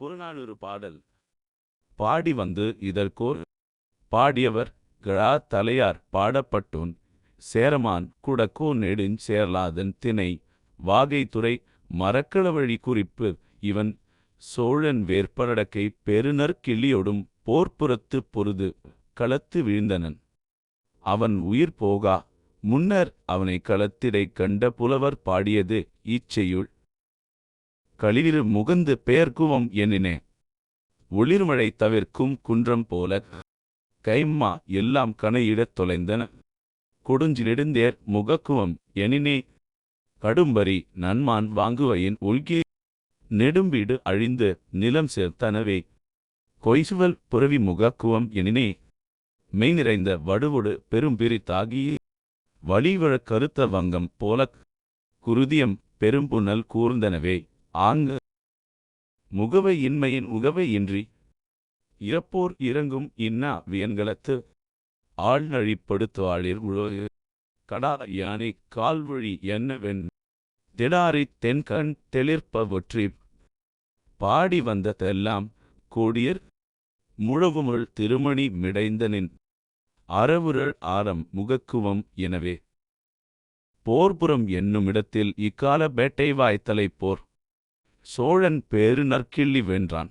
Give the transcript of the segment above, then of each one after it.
புறநானூறு பாடல். பாடி வந்து இதற்கோர் பாடியவர் கிழா தலையார் பாடப்பட்டோன். சேரமான் குடக்கோ நெடுஞ் சேர்லாதன் திணை. வாகைத்துறை மரக்களவழி குறிப்பு. இவன் சோழன் வேற்பரடக்கை பெருநற் கிள்ளியொடும் போர்ப்புறத்து பொருது களத்து வீழ்ந்தனன். அவன் உயிர் போகா. முன்னர் அவனை களத்திடை கண்ட புலவர் பாடியது இச்செய்யுள் களிறு முகந்து பெயர்க்குவம் எனினே ஒளிர்மழை தவிர்க்கும் குன்றம் போல கைம்மா எல்லாம் கணையிடத் தொலைந்தன. கொடுஞ்சி நெடுந்தேர் முகக்குவம் எனினே கடும்பரி நன்மான் வாங்குவையின் உள்கே நெடும்பீடு அழிந்து நிலம் சேர்த்தனவே. கொய்சுவல் புறவி முகக்குவம் எனினே மெய் நிறைந்த வடுவொடு பெரும்பிரி தாகியே. வழிவழ கருத்த வங்கம் போலக் குருதியம் பெரும்புணல் கூர்ந்தனவே. ஆங்கு. முகவை இன்மையின் உகவை இன்றி. இறப்போர் இறங்கும் இன்னா வியன்களத்து. ஆழ்நழிப்படுத்துவாளிர் உழவு கடா யானை கால்வழி என்னவென். திடாரி தென்கண் தெளிர்ப்பவற்றி பாடி வந்ததெல்லாம் கோடியர். முழவுமுள் திருமணி மிடைந்தனின் அறவுரள் ஆரம் முகக்குவம் எனவே. போர்புறம் என்னுமிடத்தில் இக்கால பேட்டை வாய்த்தலை போர் சோழன் பேரு நற்கிள்ளி வென்றான்.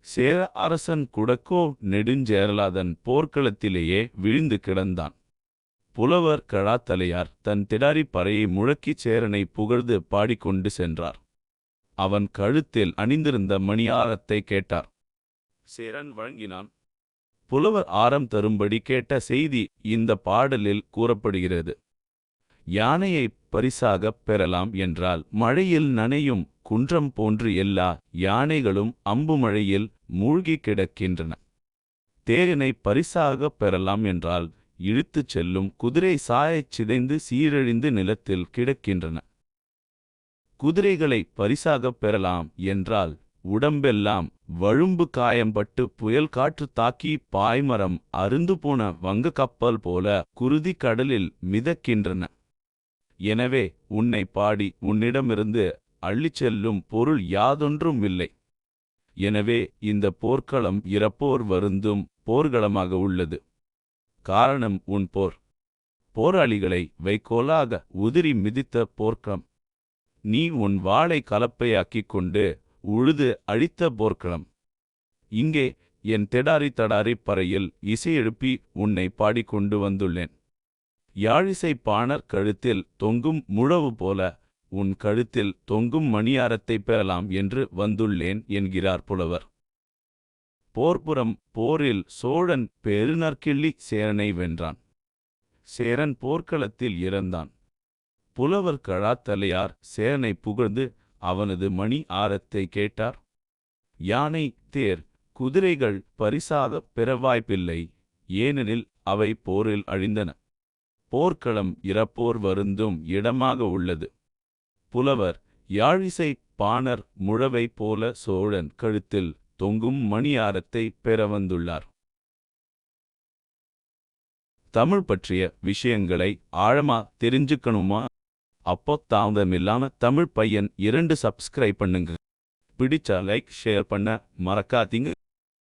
சேர அரசன் குடக்கோ நெடுஞ்சேரலாதன் போர்க்களத்திலேயே விழுந்து கிடந்தான். புலவர் கழாத்தலையார் தன் திடாரி பறையை முழக்கிச் சேரனை புகழ்ந்து பாடிக்கொண்டு சென்றார். அவன் கழுத்தில் அணிந்திருந்த மணியாரத்தை கேட்டார். சேரன் வழங்கினான். புலவர் ஆரம் தரும்படி கேட்ட செய்தி இந்த பாடலில் கூறப்படுகிறது. யானையை பரிசாகப் பெறலாம் என்றால் மழையில் நனையும் குன்றம் போன்று எல்லா யானைகளும் அம்புமழையில் மூழ்கி கிடக்கின்றன. தேரினை பரிசாகப் பெறலாம் என்றால் இழுத்துச் செல்லும் குதிரை சாயச் சிதைந்து சீரழிந்து நிலத்தில் கிடக்கின்றன. குதிரைகளை பரிசாகப் பெறலாம் என்றால் உடம்பெல்லாம் வழும்பு காயம்பட்டு புயல் காற்று தாக்கி பாய்மரம் அருந்து போன வங்க கப்பல் போல குருதி கடலில் மிதக்கின்றன. எனவே உன்னை பாடி உன்னிடமிருந்து அள்ளிச் செல்லும் பொருள் யாதொன்றும் இல்லை. எனவே இந்த போர்க்களம் இறப்போர் வருந்தும் போர்க்களமாக உள்ளது. காரணம் உன் போர். போராளிகளை வைக்கோலாக உதிரி மிதித்த போர்க்களம். நீ உன் வாளை கலப்பையாக்கிக் கொண்டு உழுது அழித்த போர்க்களம். இங்கே என் தெடாரி தடாரி பறையில் இசையெழுப்பி உன்னை பாடிக்கொண்டு வந்துள்ளேன். யாழிசை பாணர் கழுத்தில் தொங்கும் முழவு போல உன் கழுத்தில் தொங்கும் மணியாரத்தை பெறலாம் என்று வந்துள்ளேன் என்கிறார் புலவர். போர்ப்புறம் போரில் சோழன் பெருநற்கிள்ளி சேரனை வென்றான். சேரன் போர்க்களத்தில் இறந்தான். புலவர் கழாத்தலையார் சேரனை புகழ்ந்து அவனது மணி ஆரத்தை கேட்டார். யானை தேர் குதிரைகள் பரிசாகப் பெற வாய்ப்பில்லை ஏனெனில் அவை போரில் அழிந்தன. போர்க்களம் இறப்போர் வருந்தும் இடமாக உள்ளது. புலவர் யாழிசை பாணர் முழவை போல சோழன் கழுத்தில் தொங்கும் மணியாரத்தை பெற வந்துள்ளார் தமிழ் பற்றிய விஷயங்களை ஆழமா தெரிஞ்சுக்கணுமா? அப்போ தாமதமில்லாம தமிழ் பையன் இரண்டு சப்ஸ்கிரைப் பண்ணுங்க. பிடிச்சா லைக் ஷேர் பண்ண மறக்காதீங்க.